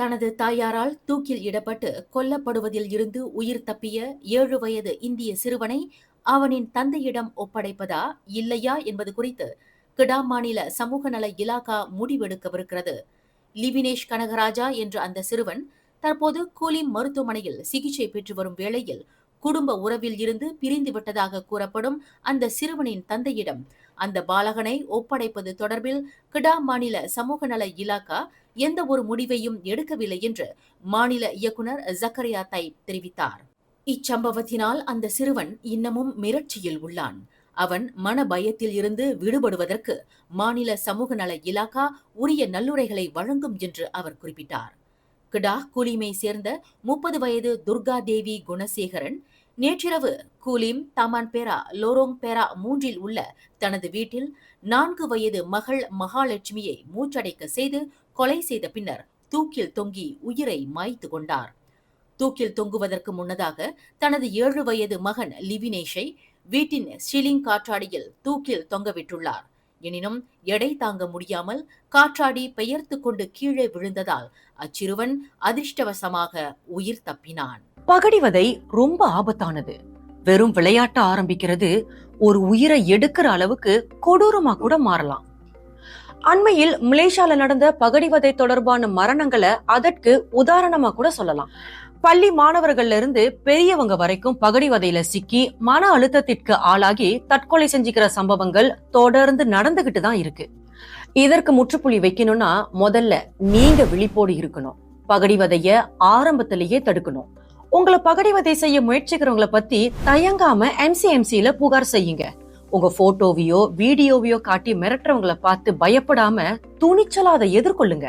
தனது தாயாரால் தூக்கில் இடப்பட்டு கொல்லப்படுவதில் இருந்து உயிர் தப்பிய ஏழு வயது இந்திய சிறுவனை அவனின் தந்தையிடம் ஒப்படைப்பதா இல்லையா என்பது குறித்து கிடா மாநில சமூக நல இலாகா முடிவெடுக்கவிருக்கிறது. லிவினேஷ் கனகராஜா என்ற அந்த சிறுவன் தற்போது கூலி மருத்துவமனையில் சிகிச்சை பெற்று வரும் வேளையில் குடும்ப உறவில் இருந்து பிரிந்து விட்டதாக கூறப்படும் அந்த சிறுவனின் தந்தையிடம். அந்த பாலகனை ஒப்படைப்பது தொடர்பில் கிடா மாநில சமூக நல இலாகா எந்த ஒரு முடிவையும் எடுக்கவில்லை என்று மாநில இயக்குனர் ஜக்கரியா தைப் தெரிவித்தார். இச்சம்பவத்தினால் அந்த சிறுவன் இன்னமும் மிரட்சியில் உள்ளான். அவன் மன பயத்தில் இருந்து விடுபடுவதற்கு மாநில சமூக நல இலாகா உரிய நல்லுரைகளை வழங்கும் என்று அவர் குறிப்பிட்டார். கிடா கூலிமை சேர்ந்த முப்பது வயது துர்கா தேவி குணசேகரன் நேற்றிரவு கூலிம் தமான்பேரா லோரோங் பேரா மூன்றில் உள்ள தனது வீட்டில் நான்கு வயது மகள் மகாலட்சுமியை மூச்சடைக்க செய்து கொலை செய்த பின்னர் தூக்கில் தொங்கி உயிரை மாய்த்து கொண்டார். தூக்கில் தொங்குவதற்கு முன்னதாக தனது ஏழு வயது மகன் லிவினேஷை வீட்டின் ஷிலிங் காற்றாடியில் தூக்கில் தொங்கவிட்டுள்ளார் எனினும் எடை தாங்க முடியாமல் காற்றாடி பெயர்த்து கொண்டு கீழே விழுந்ததால் அச்சிறுவன் அதிர்ஷ்டவசமாக உயிர் தப்பினான். பகடிவதை ரொம்ப ஆபத்தானது. வெறும் விளையாட்ட ஆரம்பிக்கிறது ஒரு உயிரை எடுக்கிற அளவுக்கு கொடூரமா கூட மாறலாம். அண்மையில் மலேசியால நடந்த பகடிவதை தொடர்பான மரணங்களை அதற்கு உதாரணமா கூட சொல்லலாம். பள்ளி மாணவர்கள்ல இருந்து பெரியவங்க வரைக்கும் பகடிவதையில சிக்கி மன அழுத்தத்திற்கு ஆளாகி தற்கொலை செஞ்சுக்கிற சம்பவங்கள் தொடர்ந்து நடந்துகிட்டு தான் இருக்கு. இதற்கு முற்றுப்புள்ளி வைக்கணும்னா முதல்ல நீங்க விழிப்போடு இருக்கணும். பகடிவதைய ஆரம்பத்திலேயே தடுக்கணும். உங்களை பகடிவதை செய்ய முயற்சிக்கிறவங்கள பத்தி தயங்காம எம்சிஎம்சியில புகார் செய்யுங்க. உங்க போட்டோவையோ வீடியோவையோ காட்டி மிரட்டுறவங்கள பார்த்து பயப்படாம துணிச்சலா அதை எதிர்கொள்ளுங்க.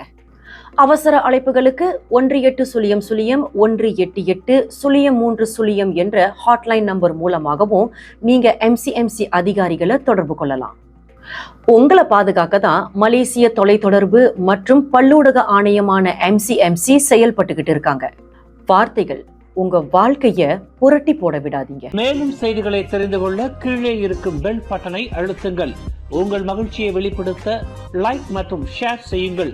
அவசர அழைப்புகளுக்கு ஒன்று எட்டு சுழியம் சுழியம் ஒன்று எட்டு எட்டு சுழியம் மூன்று சுழியம் என்ற ஹாட்லைன் நம்பர் மூலமாகவும் நீங்க எம்சிஎம்சி அதிகாரிகளை தொடர்பு கொள்ளலாம். உங்களை பாதுகாக்க தான் மலேசிய தொலைத்தொடர்பு மற்றும் பல்லூடக ஆணையமான எம்சிஎம்சி செயல்பட்டுக்கிட்டு இருக்காங்க. வார்த்தைகள் உங்க வாழ்க்கைய புரட்டி போட விடாதீங்க. மேலும் செய்திகளை தெரிந்து கொள்ள கீழே இருக்கும் பெல் பட்டனை அழுத்துங்கள். உங்கள் மகிழ்ச்சியை வெளிப்படுத்த லைக் மற்றும் ஷேர் செய்யுங்கள்.